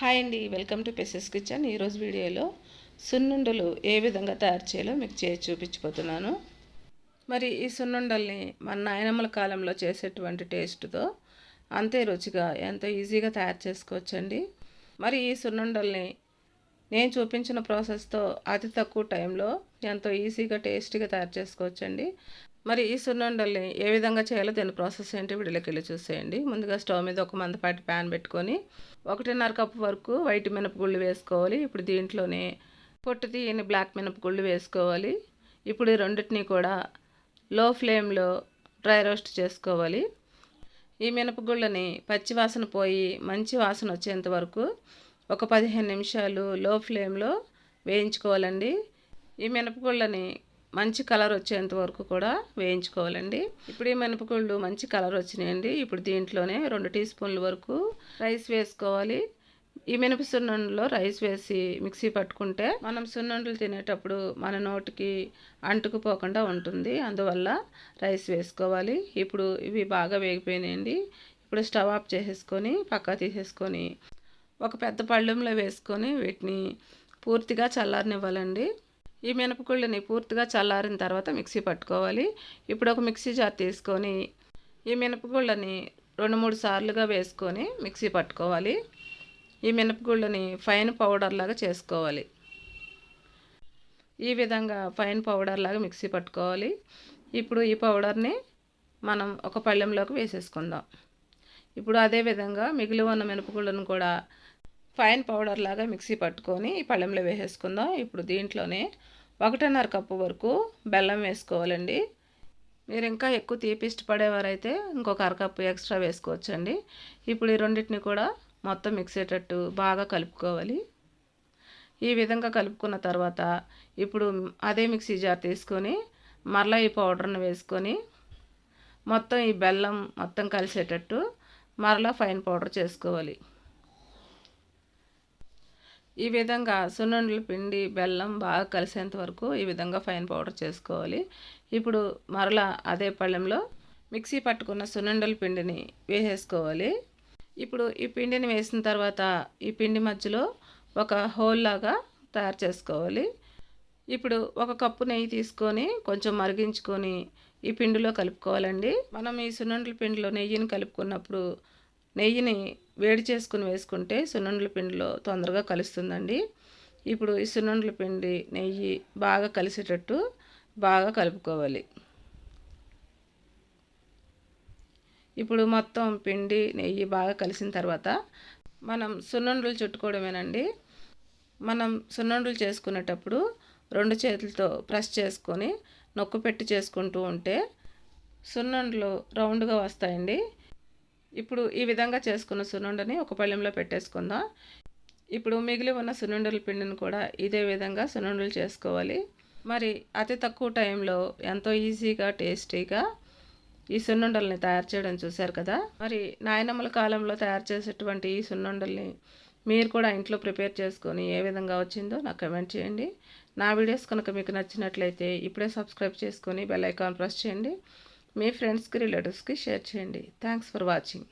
Hi అండి welcome to పెసెస్ kitchen. ఈరోజు వీడియోలో సున్నుండలు ఏ విధంగా తయారు చేయాలో మీకు చేసి చూపించిపోతున్నాను. మరి ఈ సున్నుండల్ని మన నాయనమ్మల కాలంలో చేసేటువంటి టేస్ట్తో అంతే రుచిగా ఎంతో ఈజీగా తయారు చేసుకోవచ్చండి. మరి ఈ సున్నుండల్ని నేను చూపించిన ప్రాసెస్తో అతి తక్కువ టైంలో ఎంతో ఈజీగా టేస్టీగా తయారు చేసుకోవచ్చండి. మరి ఈ సున్నుండల్ని ఏ విధంగా చేయాలో దీని ప్రాసెస్ ఏంటి వీడియోకి వెళ్ళి చూసేయండి. ముందుగా స్టవ్ మీద ఒక మందపాటి ప్యాన్ పెట్టుకొని ఒకటిన్నర కప్పు వరకు వైట్ మినపగుళ్ళు వేసుకోవాలి. ఇప్పుడు దీంట్లోనే పొట్టు తీయని బ్లాక్ మినపగుళ్ళు వేసుకోవాలి. ఇప్పుడు ఈ రెండింటిని కూడా లో ఫ్లేమ్లో డ్రై రోస్ట్ చేసుకోవాలి. ఈ మినపగుళ్ళని పచ్చి వాసన పోయి మంచి వాసన వచ్చేంత వరకు ఒక పదిహేను నిమిషాలు లో ఫ్లేమ్లో వేయించుకోవాలండి. ఈ మినపగుళ్ళని మంచి కలర్ వచ్చేంత వరకు కూడా వేయించుకోవాలండి. ఇప్పుడు ఈ మినపగుళ్ళు మంచి కలర్ వచ్చినాయండి. ఇప్పుడు దీంట్లోనే రెండు టీ స్పూన్ల వరకు రైస్ వేసుకోవాలి. ఈ మినప సున్నుండలో రైస్ వేసి మిక్సీ పట్టుకుంటే మనం సున్నుండలు తినేటప్పుడు మన నోటికి అంటుకుపోకుండా ఉంటుంది. అందువల్ల రైస్ వేసుకోవాలి. ఇప్పుడు ఇవి బాగా వేగిపోయినాయండి. ఇప్పుడు స్టవ్ ఆఫ్ చేసేసుకొని పక్కా తీసేసుకొని ఒక పెద్ద పళ్ళెంలో వేసుకొని వీటిని పూర్తిగా చల్లారనివ్వాలండి. ఈ మినపగుళ్ళని పూర్తిగా చల్లారిన తర్వాత మిక్సీ పట్టుకోవాలి. ఇప్పుడు ఒక మిక్సీ జార్ తీసుకొని ఈ మినపగుళ్ళని రెండు మూడు సార్లుగా వేసుకొని మిక్సీ పట్టుకోవాలి. ఈ మినపగుళ్ళని ఫైన్ పౌడర్ లాగా చేసుకోవాలి. ఈ విధంగా ఫైన్ పౌడర్ లాగా మిక్సీ పట్టుకోవాలి. ఇప్పుడు ఈ పౌడర్ని మనం ఒక పళ్ళెంలోకి వేసేసుకుందాం. ఇప్పుడు అదే విధంగా మిగిలి ఉన్న మినపగుళ్ళను కూడా ఫైన్ పౌడర్ లాగా మిక్సీ పట్టుకొని ఈ పళ్ళెంలో వేసేసుకుందాం. ఇప్పుడు దీంట్లోనే ఒకటిన్నర కప్పు వరకు బెల్లం వేసుకోవాలండి. మీరు ఇంకా ఎక్కువ తీపి ఇష్టపడేవారైతే ఇంకొక అరకప్పు ఎక్స్ట్రా వేసుకోవచ్చండి. ఇప్పుడు ఈ రెండింటిని కూడా మొత్తం మిక్సేటట్టు బాగా కలుపుకోవాలి. ఈ విధంగా కలుపుకున్న తర్వాత ఇప్పుడు అదే మిక్సీ జార్ తీసుకొని మరలా ఈ పౌడర్ని వేసుకొని మొత్తం ఈ బెల్లం మొత్తం కలిసేటట్టు మరలా ఫైన్ పౌడర్ చేసుకోవాలి. ఈ విధంగా సున్నుండల పిండి బెల్లం బాగా కలిసేంత వరకు ఈ విధంగా ఫైన్ పౌడర్ చేసుకోవాలి. ఇప్పుడు మరలా అదే పళ్ళెంలో మిక్సీ పట్టుకున్న సున్నుండల పిండిని వేసేసుకోవాలి. ఇప్పుడు ఈ పిండిని వేసిన తర్వాత ఈ పిండి మధ్యలో ఒక హోల్ లాగా తయారు చేసుకోవాలి. ఇప్పుడు ఒక కప్పు నెయ్యి తీసుకొని కొంచెం మరిగించుకొని ఈ పిండిలో కలుపుకోవాలండి. మనం ఈ సున్నుండల పిండిలో నెయ్యిని కలుపుకున్నప్పుడు నెయ్యిని వేడి చేసుకుని వేసుకుంటే సున్నుండల పిండిలో తొందరగా కలుస్తుందండి. ఇప్పుడు ఈ సున్నుండల పిండి నెయ్యి బాగా కలిసేటట్టు బాగా కలుపుకోవాలి. ఇప్పుడు మొత్తం పిండి నెయ్యి బాగా కలిసిన తర్వాత మనం సున్నుండలు చుట్టుకోవడమేనండి. మనం సున్నుండలు చేసుకునేటప్పుడు రెండు చేతులతో ప్రెస్ చేసుకొని నొక్కు పెట్టి చేసుకుంటూ ఉంటే సున్నుండలు రౌండ్గా వస్తాయండి. ఇప్పుడు ఈ విధంగా చేసుకున్న సున్నుండని ఒక పళ్ళెంలో పెట్టేసుకుందాం. ఇప్పుడు మిగిలి ఉన్న సున్నుండల పిండిని కూడా ఇదే విధంగా సున్నుండలు చేసుకోవాలి. మరి అతి తక్కువ టైంలో ఎంతో ఈజీగా టేస్టీగా ఈ సున్నుండల్ని తయారు చేయడం చూశారు కదా? మరి నాయనమ్మల కాలంలో తయారు చేసేటువంటి ఈ సున్నుండల్ని మీరు కూడా ఇంట్లో ప్రిపేర్ చేసుకొని ఏ విధంగా వచ్చిందో నాకు కమెంట్ చేయండి. నా వీడియోస్ కనుక మీకు నచ్చినట్లయితే ఇప్పుడే సబ్స్క్రైబ్ చేసుకొని బెల్ ఐకాన్ ప్రెస్ చేయండి. మీ ఫ్రెండ్స్కి రిలేటివ్స్కి షేర్ చేయండి. Thanks for watching